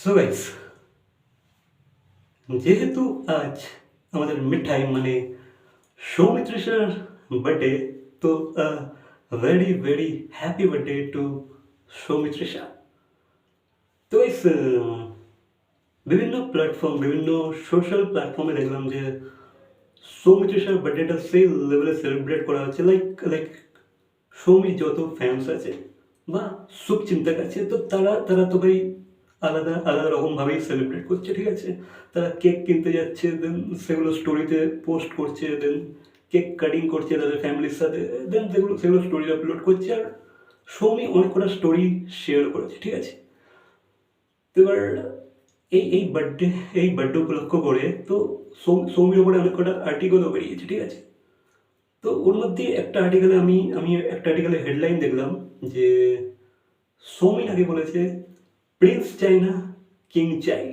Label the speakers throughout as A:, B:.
A: So guys যেহেতু আজ আমাদের মিঠাই মানে সৌমিত্রিষার বার্থডে তো very very happy birthday to Soumitrisha তো গাইস বিভিন্ন প্ল্যাটফর্ম বিভিন্ন সোশ্যাল প্ল্যাটফর্মে দেখলাম যে সৌমিত্রিষার বার্থডেটা সেই লেভেলে সেলিব্রেট করা হচ্ছে লাইক লাইক সৌমির যত ফ্যান্স আছে বা সুখ শুভচিন্তক আছে তো তারা তারা তো ভাই আলাদা আলাদা রকমভাবেই সেলিব্রেট করছে, ঠিক আছে? তারা কেক কিনতে যাচ্ছে দেন সেগুলো স্টোরিতে পোস্ট করছে দেন কেক কাটিং করছে তাদের ফ্যামিলির সাথে দেন সেগুলো সেগুলো স্টোরি আপলোড করছে আর সৌমি অনেক কটা স্টোরি শেয়ার করেছে, ঠিক আছে? তো এবার এই এই বার্থডে এই বার্থডে উপলক্ষ করে তো সৌমির ওপরে অনেক কটা আর্টিকেলও বেরিয়েছে, ঠিক আছে? তো ওর মধ্যে একটা আর্টিকেলে আমি আমি একটা আর্টিকেলে হেডলাইন দেখলাম যে সৌমিন নাকি বলেছে প্রিন্স চাই না কিং চাই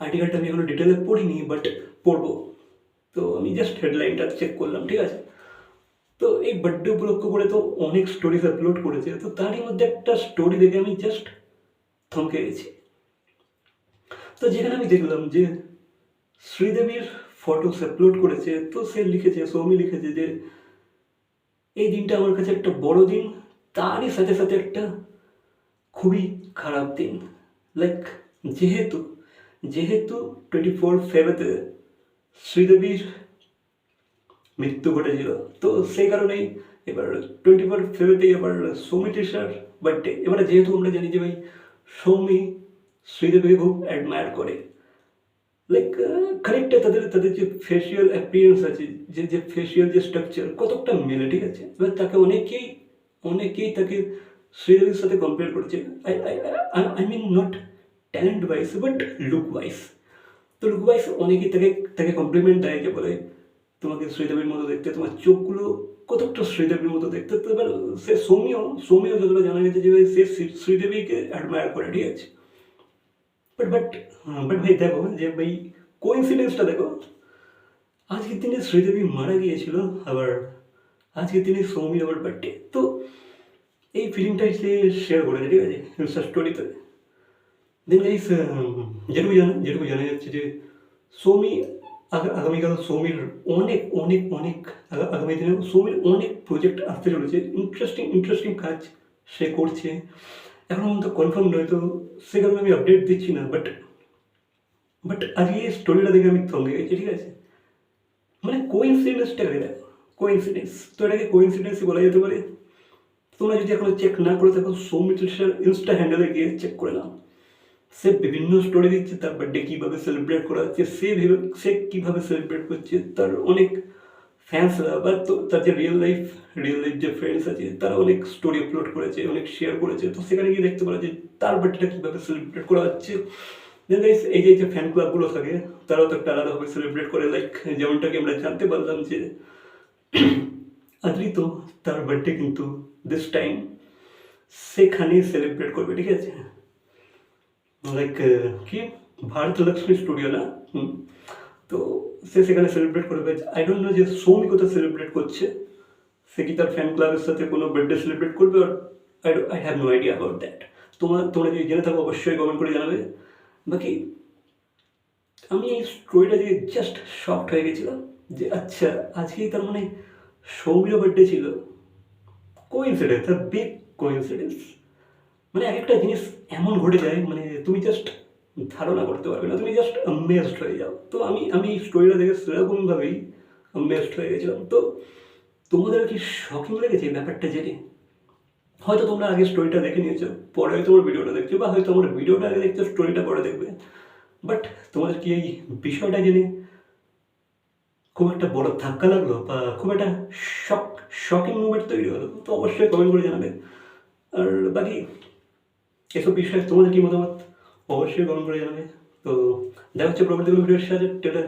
A: আর্টিকেলটা আমি এখনও ডিটেলে পড়িনি বাট পড়ব। তো আমি জাস্ট হেডলাইনটা চেক করলাম, ঠিক আছে? তো এই বার্থডে উপলক্ষ করে তো অনেক স্টোরিজ আপলোড করেছে। তো তারই মধ্যে একটা স্টোরি দেখে আমি জাস্ট থমকে গেছি। তো যেখানে আমি দেখলাম যে শ্রীদেবীর ফটোস আপলোড করেছে, তো সে লিখেছে, সৌমি লিখেছে যে, এই দিনটা আমার কাছে একটা বড় দিন তারই সাথে সাথে একটা খুবই খারাপ দিন। লাইক যেহেতু যেহেতু টোয়েন্টি ফোর ফেব্রুয়ারিতে শ্রীদেবীর মৃত্যু ঘটেছিল, তো সেই কারণেই এবার টোয়েন্টি ফোর ফেব্রুয়ারিতে এবার সৌমি টিসার বার্থডে এবারে যেহেতু আমরা জানি যে ভাই সৌমি শ্রীদেবীকে খুব অ্যাডমায়ার করে। লাইক খানিকটা তাদের তাদের যে ফেসিয়াল অ্যাপিয়ারেন্স আছে, যে যে ফেসিয়াল যে স্ট্রাকচার কতকটা মেলে, ঠিক আছে? এবার তাকে অনেকেই অনেকেই তাকে শ্রীদেবীর সাথে কম্পেয়ার করছে I mean not talent wise but look wise তো লুক ওয়াইজ অনেকেই তাকে তাকে কমপ্লিমেন্ট দেয়, যে বলে, তোমাকে শ্রীদেবীর মতো দেখতে, তোমার চোখগুলো কতকটা শ্রীদেবীর মতো দেখতে? তো এবার সে সৌমিও সৌমিও যতটা জানা গেছে যে সে শ্রীদেবীকে অ্যাডমায়ার করে ঠিক আছে। বাট বাট বাট ভাই দেখো যে ভাই কোইন্সিডেন্সটা দেখো। আজকের দিনে শ্রীদেবী মারা গিয়েছিল, আবার আজকের দিনে সৌমি আবার বার্থডে তো এই ফিলিংটাই সে শেয়ার করেছে, ঠিক আছে? ইনস্টা স্টোরিতে দেন গাইস যেটুকু জানা যেটুকু জানা যাচ্ছে যে সৌমি, আগা- আগামীকাল সৌমির অনেক অনেক অনেক আগামী দিনে সৌমির অনেক প্রজেক্ট আসতে চলেছে। ইন্টারেস্টিং ইন্টারেস্টিং কাজ সে করছে। এখন পর্যন্ত কনফার্ম নয়, তো সে কারণে আমি আপডেট দিচ্ছি না বাট বাট আজকে এই স্টোরিটা দেখে আমি থমকে গেছি, ঠিক আছে? মানে কোইন্সিডেন্সটা কোইন্সিডেন্স তো এটাকে কোইন্সিডেন্সই বলা যেতে পারে। তোমরা যদি এখনও চেক না করে থাকো সৌমিত্রিষার ইনস্টা হ্যান্ডেলে গিয়ে চেক করে নাও। সে বিভিন্ন স্টোরি দিচ্ছে তার বার্থডে কীভাবে সেলিব্রেট করা হচ্ছে, সে ভেবে, সে কীভাবে সেলিব্রেট করছে, তার অনেক ফ্যান্সরা বা তার যে রিয়েল লাইফ রিয়েল লাইফ যে ফ্রেন্ডস আছে, তারা অনেক স্টোরি আপলোড করেছে, অনেক শেয়ার করেছে। তো সেখানে গিয়ে দেখতে পারা যে তার বার্থডেটা কীভাবে সেলিব্রেট করা হচ্ছে। এই যে যে ফ্যান ক্লাবগুলো থাকে, তারাও তো একটা আলাদাভাবে সেলিব্রেট করে। লাইক যেমনটাকে আমরা জানতে পারলাম যে, আদ্রিত তার বার্থডে কিন্তু দিস টাইম সেখানেই সেলিব্রেট করবে, ঠিক আছে? লাইক কি? ভারত লক্ষ্মী স্টুডিও না। তো সে সেখানে সেলিব্রেট করবে। আই ডোন্ট নো যে সৌমি কোথাও সেলিব্রেট করছে। সে কি তার ফ্যান ক্লাবের সাথে কোনো বার্থডে সেলিব্রেট করবে আর I I have no idea about that তোমার, তোমরা যদি জেনে থাকো, অবশ্যই কমেন্ট করে জানাবে। বাকি, আমি এই স্টোরিটা দিয়ে জাস্ট শকড হয়ে গেছিলাম যে আচ্ছা আজকেই তার মানে সৌমিরও বার্থডে ছিল। কোইন্সিডেন্স আর বিগ কোইন্সিডেন্স মানে এক একটা জিনিস এমন ঘটে যায় মানে তুমি জাস্ট ধারণা করতে পারবে না, তুমি জাস্ট আমেজড হয়ে যাও। তো আমি আমি এই স্টোরিটা দেখে সেরকমভাবেই আমেজড হয়ে গেছিলাম। তো তোমাদের কি শকিং লেগেছে ব্যাপারটা জেনে? হয়তো তোমরা আগে স্টোরিটা দেখে নিয়েছো, পরে হয়তো আমার ভিডিওটা দেখছ, বা হয়তো আমার ভিডিওটা আগে দেখছ স্টোরিটা পরে দেখবে। বাট তোমাদের কি এই বিষয়টা জেনে খুব একটা বড় ধাক্কা লাগল বা খুব একটা শক শকিং মুভমেন্ট তৈরি হলো। তো অবশ্যই কমেন্ট করে জানাবেন। আর বাকি এসব বিষয়ে তোমাদের কি মতামত? অবশ্যই কমেন্ট করে জানাবে। তো দেখা হচ্ছে পরবর্তী কোনো ভিডিওর সাথে। টেটা।